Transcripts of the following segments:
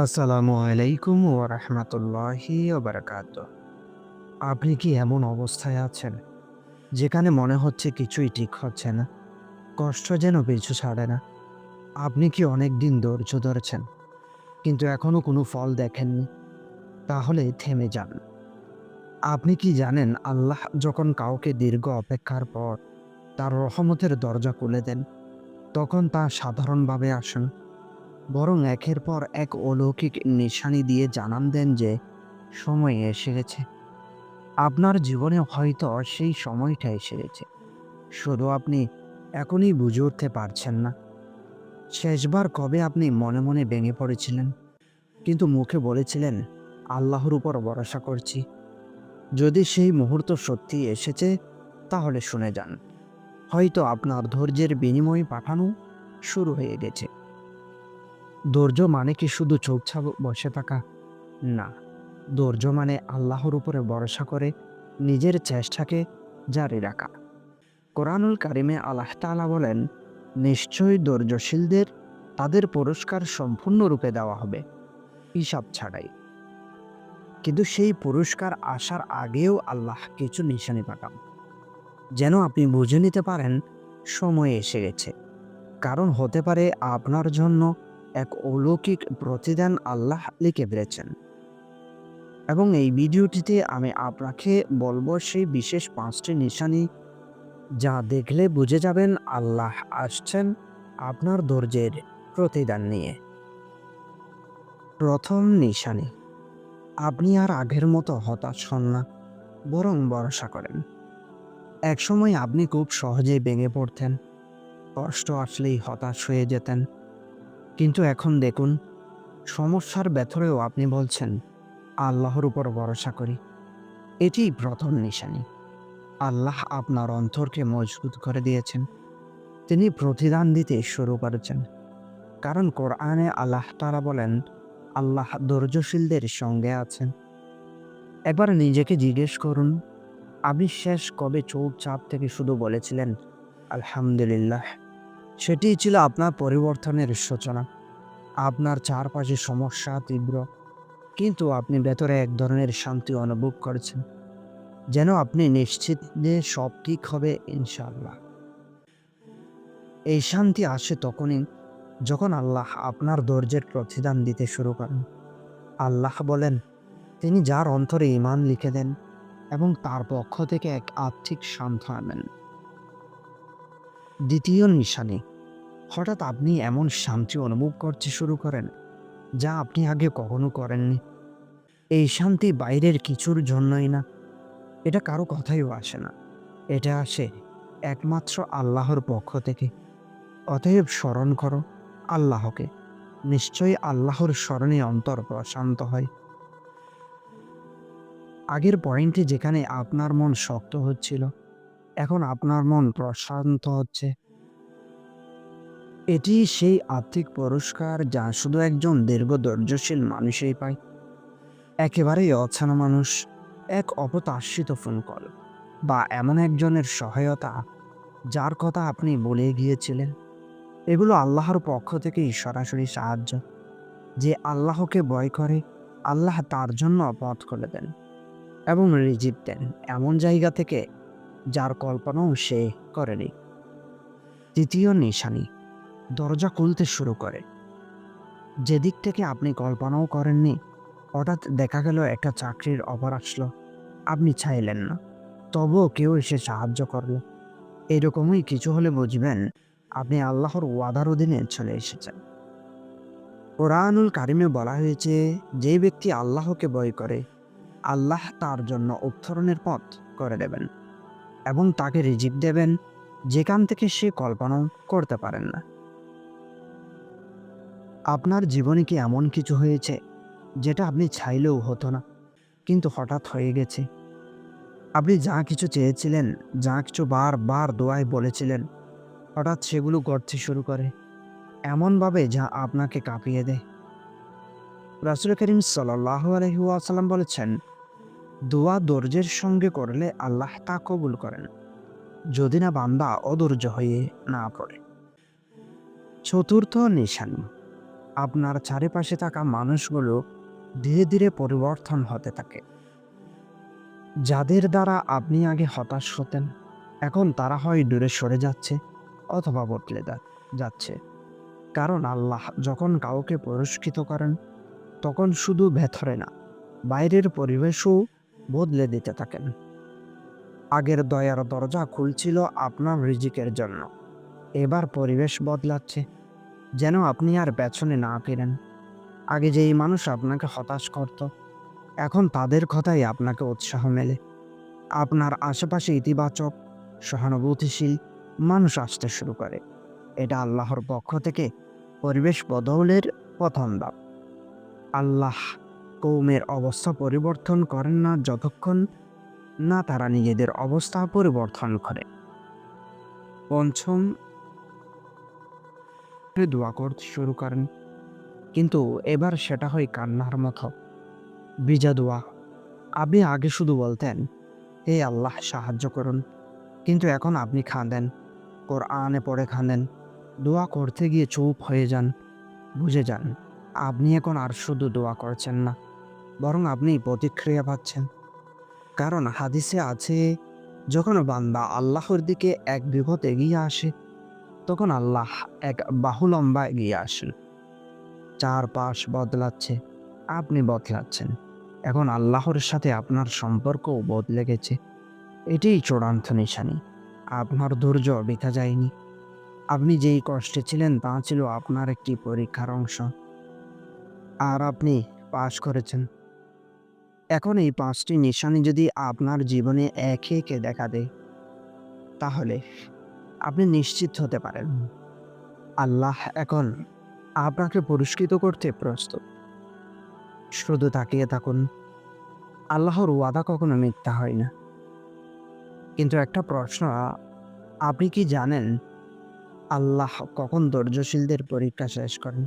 আসসালামু আলাইকুম ওয়া রাহমাতুল্লাহি আপনি কি এমন অবস্থায় আছেন, যেখানে মনে হচ্ছে কিছুই ঠিক হচ্ছে না? কষ্ট যেন পিছু ছাড়ে না। আপনি কি অনেক দিন ধৈর্য ধরেছেন, কিন্তু এখনও কোনো ফল দেখেননি? তাহলে থেমে যান। আপনি কি জানেন আল্লাহ যখন কাউকে দীর্ঘ অপেক্ষার পর তার রহমতের দরজা খুলে দেন, তখন তা সাধারণভাবে আসে না। বরং একের পর এক অলৌকিক নিশানি দিয়ে জানান দেন যে সময় এসে গেছে। আপনার জীবনে হয়তো সেই সময়টা এসে গেছে। শুধু আপনি এখনই বুঝে উঠতে পারছেন না। শেষবার কবে আপনি মনে মনে ভেঙে পড়েছিলেন, কিন্তু মুখে বলেছিলেন আল্লাহর উপর ভরসা করছি। যদি সেই মুহূর্ত সত্যি এসেছে তাহলে শুনে যান। হয়তো আপনার ধৈর্যের বিনিময়ে পাঠানো শুরু হয়ে গেছে। ধৈর্য মানে কি শুধু চুপচাপ বসে থাকা? না, ধৈর্য মানে আল্লাহর উপরে ভরসা করে নিজের চেষ্টাকে জারি রাখা। কোরআনুল কারিমে আল্লাহ তাআলা বলেন, নিশ্চয়ই ধৈর্যশীলদের তাদের পুরস্কার সম্পূর্ণরূপে দেওয়া হবে, হিসাব ছাড়াই। কিন্তু সেই পুরস্কার আসার আগেও আল্লাহ কিছু নিশানি পাঠান, যেন আপনি বুঝে নিতে পারেন সময় এসে গেছে। কারণ হতে পারে আপনার জন্য এক অলৌকিক প্রতিদান আল্লাহ লিখে ফেলেছেন। এবং এই ভিডিওটিতে আমি আপনাকে বলব সেই বিশেষ পাঁচটি নিশানি যা দেখলে বুঝে যাবেন আল্লাহ আসছেন আপনার ধৈর্যের প্রতিদান নিয়ে। প্রথম নিশানি আপনি আর আগের মতো হতাশ হন না, বরং ভরসা করেন। একসময় আপনি খুব সহজেই ভেঙে পড়তেন, কষ্ট আসলেই হতাশ হয়ে যেতেন। কিন্তু এখন দেখুন, সমস্যার ভেতরেও আপনি বলছেন, আল্লাহর উপর ভরসা করি। এটিই প্রথম নিশানি। আল্লাহ আপনার অন্তরকে মজবুত করে দিয়েছেন। তিনি প্রতিদান দিতে শুরু করেছেন। কারণ কোরআনে আল্লাহ তারা বলেন, আল্লাহ ধৈর্যশীলদের সঙ্গে আছেন। একবার নিজেকে জিজ্ঞেস করুন, আপনি শেষ কবে চোখ চাপ থেকে শুধু বলেছিলেন, আলহামদুলিল্লাহ। সেটিই ছিল আপনার পরিবর্তনের সূচনা। আপনার চারপাশে সমস্যা তীব্র, কিন্তু আপনি ভেতরে এক ধরনের শান্তি অনুভব করেছেন। যেন আপনি নিশ্চিত যে সব ঠিক হবে ইনশাআল্লাহ। এই শান্তি আসে তখনই যখন আল্লাহ আপনার ধৈর্যের প্রতিদান দিতে শুরু করেন। আল্লাহ বলেন, তিনি যার অন্তরে ঈমান লিখে দেন এবং তার পক্ষ থেকে এক আর্থিক সান্ত্বনা আনেন দ্বিতীয় নিশানি হঠাৎ আপনি এমন শান্তি অনুভব করতে শুরু করেন, যা আপনি আগে কখনো করেননি। এই শান্তি বাইরের কিছুর জন্যই না, এটা কারও কথায়ও আসে না। এটা আসে একমাত্র আল্লাহর পক্ষ থেকে। অতএব স্মরণ করো আল্লাহকে। নিশ্চয়ই আল্লাহর স্মরণে অন্তর প্রশান্ত হয়। আগের পয়েন্টে যেখানে আপনার মন শক্ত হচ্ছিল, এখন আপনার মন প্রশান্ত হচ্ছে। এটি সেই আর্থিক পুরস্কার যা শুধু একজন দীর্ঘ ধৈর্যশীল মানুষই পায়। একেবারেই অছানা মানুষ, এক অপ্রত্যাশিত ফোন কল বা এমন একজনের সহায়তা যার কথা আপনি বলে গিয়েছিলেন। এগুলো আল্লাহর পক্ষ থেকেই সরাসরি সাহায্য। যে আল্লাহকে ভয় করে, আল্লাহ তার জন্য পথ খুলে দেন এবং রিজিক দেন এমন জায়গা থেকে যার কল্পনাও সে করেনি। তৃতীয় নিশানি দরজা খুলতে শুরু করে। যেদিক থেকে আপনি কল্পনাও করেননি, হঠাৎ দেখা গেল একটা চাকরির অফার আসলো। আপনি চাইলেন না, তবুও কেউ এসে সাহায্য করল। এরকমই কিছু হলে বুঝবেন আপনি আল্লাহর ওয়াদার অধীনে চলে এসেছেন। কোরআনুল কারিমে বলা হয়েছে, যে ব্যক্তি আল্লাহকে ভয় করে, আল্লাহ তার জন্য উত্তরণের পথ করে দেবেন এবং তাকে রিজিক দেবেন যেখান থেকে সে কল্পনাও করতে পারেন না। আপনার জীবনে কি এমন কিছু হয়েছে যেটা আপনি চাইলেও হতো না, কিন্তু হঠাৎ হয়ে গেছে? আপনি যা কিছু চেয়েছিলেন, যা কিছু বার বার দোয়ায় বলেছিলেন, হঠাৎ সেগুলো ঘটতে শুরু করে এমনভাবে যা আপনাকে কাঁপিয়ে দেয়। রাসূল করিম সাল্লাল্লাহু আলাইহি ওয়াসাল্লাম বলেছেন, দোয়া ধৈর্যের সঙ্গে করলে আল্লাহ তা কবুল করেন, যদি না বান্দা অধৈর্য হয়ে না পড়ে। চতুর্থ নিশানি আপনার চারিপাশে থাকা মানুষগুলো ধীরে ধীরে পরিবর্তন হতে থাকে। যাদের দ্বারা আপনি আগে হতাশ হতেন, এখন তারা হয় দূরে সরে যাচ্ছে অথবা বদলে যাচ্ছে। কারণ আল্লাহ যখন কাউকে পুরস্কৃত করেন, তখন শুধু ভেতরে না, বাইরের পরিবেশও বদলে দিতে থাকেন। আগের দয়ার দরজা খুলছিল আপনার রিজিকের জন্য। এবার পরিবেশ বদলাচ্ছে। যেন আপনি আর পেছনে না ফিরেন। আগে যেই মানুষ আপনাকে হতাশ করত, এখন তাদের কথাই আপনাকে উৎসাহ মেলে। আপনার আশেপাশে ইতিবাচক, সহানুভূতিশীল মানুষ আসতে শুরু করে। এটা আল্লাহর পক্ষ থেকে পরিবেশ বদলের প্রথম ধাপ। আল্লাহ কৌমের অবস্থা পরিবর্তন করেন না যতক্ষণ না তারা নিজেদের অবস্থা পরিবর্তন করে। পঞ্চম দোয়া করতে শুরু করেন। কিন্তু এবার সেটা হয় কান্নার মতো। বিজা দোয়া। আপনি আগে শুধু বলতেন, হে আল্লাহ, সাহায্য করুন। কিন্তু এখন আপনি খাঁদেন, কোরআনে পড়ে খাঁদেন। দোয়া করতে গিয়ে চুপ হয়ে যান, বুঝে যান, আপনি এখন আর শুধু দোয়া করছেন না, বরং আপনি প্রতিক্রিয়া পাচ্ছেন। কারণ হাদিসে আছে, যখন বান্দা আল্লাহর দিকে এক বিপদ এগিয়ে আসে তখন আল্লাহ এক বাহু লম্বা এগিয়ে আসেন। চারপাশ বদলাচ্ছে, আপনি বদলাচ্ছেন। এখন আল্লাহর সাথে আপনার সম্পর্কও বদলে গেছে। এটাই চূড়ান্ত নিশানি। আপনার ধৈর্য বৃথা যায়নি। আপনি যেই কষ্টে ছিলেন, তা ছিল আপনার একটি পরীক্ষার অংশ। আর আপনি পাশ করেছেন। এখন এই পাঁচটি নিশানি যদি আপনার জীবনে একে একে দেখা দেয়, তাহলে আপনি নিশ্চিত হতে পারেন। আল্লাহ এখন আপনাকে পুরস্কৃত করতে প্রস্তুত। শুধু তাকিয়ে থাকুন। আল্লাহর ওয়াদা কখনো মিথ্যা হয় না। কিন্তু একটা প্রশ্ন আপনি কি জানেন আল্লাহ কখন ধৈর্যশীলদের পরীক্ষা শেষ করেন?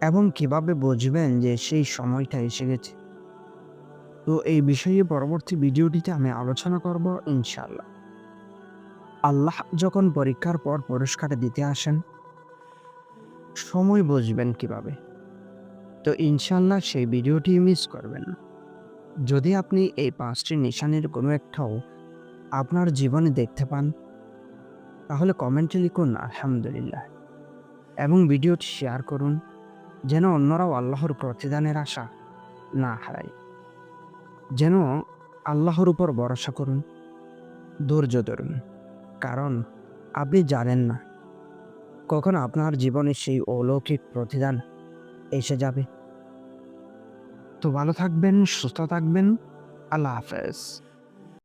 এবং কীভাবে বুঝবেন যে সেই সময়টা এসে গেছে? তো এই বিষয়ে পরবর্তী ভিডিওটিতে আমি আলোচনা করব ইনশাল্লাহ আল্লাহ যখন পরীক্ষার পর পুরস্কার দিতে আসেন, সময় বুঝবেন কীভাবে? তো ইনশাল্লাহ সেই ভিডিওটি মিস করবেন। যদি আপনি এই পাঁচটি নিশানের কোনো একটাও আপনার জীবনে দেখতে পান, তাহলে কমেন্টে লিখুন, আলহামদুলিল্লাহ। এবং ভিডিওটি শেয়ার করুন, যেন অন্যরাও আল্লাহর প্রতিদানের আশা না হারায়। যেন আল্লাহর উপর ভরসা করুন, ধৈর্য ধরুন। কারণ আপনি জানেন না। কখন আপনার জীবনে সেই অলৌকিক প্রতিদান এসে যাবে। তো ভালো থাকবেন, সুস্থ থাকবেন। আল্লাহ হাফেজ।